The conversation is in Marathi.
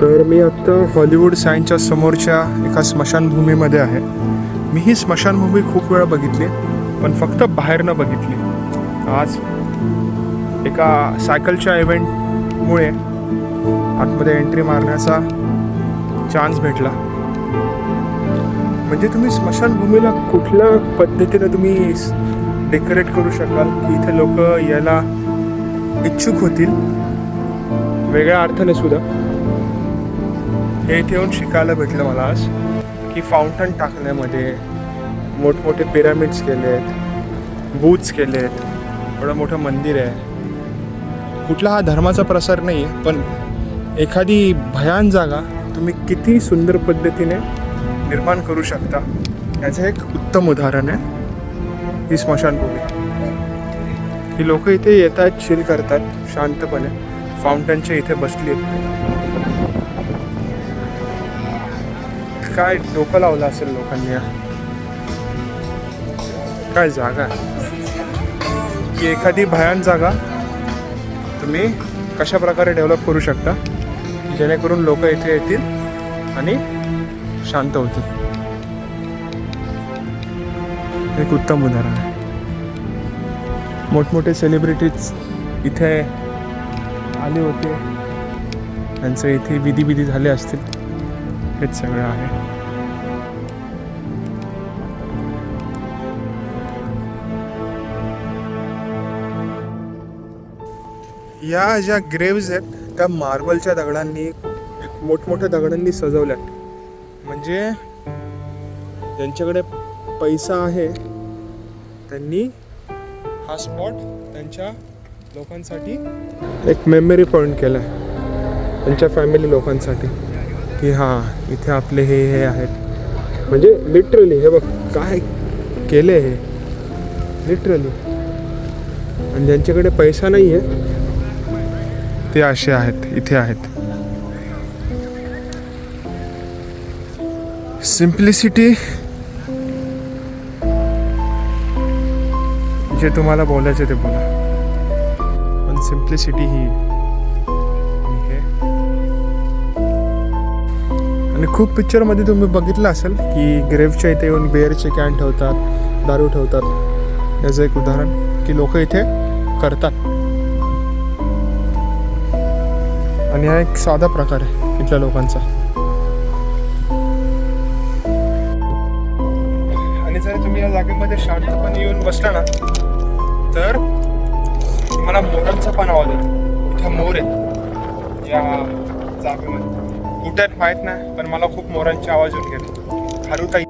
तर मी आत्ता हॉलिवूड सायन्सच्या समोरच्या एका स्मशानभूमीमध्ये आहे. मी ही स्मशानभूमी खूप वेळा बघितली पण फक्त बाहेरनं बघितली. आज एका सायकलच्या इव्हेंटमुळे आतमध्ये एंट्री मारण्याचा चान्स भेटला. म्हणजे तुम्ही स्मशानभूमीला कुठल्या पद्धतीनं तुम्ही डेकोरेट करू शकाल की इथे लोक यायला इच्छुक होतील? वेगळ्या अर्थाने सुद्धा. हे इथे येऊन शिकायला भेटलं मला आज की फाउंटन टाकण्यामध्ये मोठमोठे पिरामिड्स केले आहेत बूथ्स आहेत एवढं मोठं मंदिर आहे. कुठला हा धर्माचा प्रसार नाही आहे पण एखादी भयान जागा तुम्ही किती सुंदर पद्धतीने निर्माण करू शकता. याचं एक उत्तम उदाहरण आहे. ही स्मशानभूमी. ही लोक इथे येत आहेत चिल करतात शांतपणे. फाउंटनच्या इथे बसली आहेत काय डोकं लावलं असेल लोकांनी? काय जागा? की एखादी भयान जागा तुम्ही कशा प्रकारे डेव्हलप करू शकता जेणेकरून लोक इथे येतील आणि शांत होतील? एक उत्तम उदाहरण आहे. मोठमोठे सेलिब्रिटीज इथे आले होते. त्यांचे इथे विधी विधी झाले असतील. हेच सगळं आहे. या ज्या ग्रेव्ज आहेत त्या मार्बलच्या दगडांनी मोठमोठ्या दगडांनी सजवल्या म्हणजे ज्यांच्याकडे पैसा आहे त्यांनी हा स्पॉट त्यांच्या लोकांसाठी एक मेमरी पॉईंट केला आहे त्यांच्या फॅमिली लोकांसाठी. की हां इथे आपले हे हे आहेत. म्हणजे लिटरली हे बघ काय केले हे? लिटरली आणि ज्यांच्याकडे पैसा नाही आहे ते असे आहेत इथे आहेत. सिम्प्लिसिटी जे तुम्हाला बोलायचे ते बोला. पण सिम्प्लिसिटी ही आणि खूप पिक्चरमध्ये तुम्ही बघितलं असेल की ग्रेव्हच्या इथे येऊन बिअरचे कॅन ठेवतात दारू ठेवतात. याचं एक उदाहरण की लोक इथे करतात. आणि हा एक साधा प्रकार आहे इथल्या लोकांचा. आणि जर तुम्ही या जागेमध्ये शांतपणे येऊन बसला ना तर तुम्हाला मोरांचा पण आवाज येतो. इथे मोर आहेत या जागेमध्ये. कुठे आहेत माहीत नाही पण मला खूप मोरांचे आवाज येऊन गेले. खारुताई.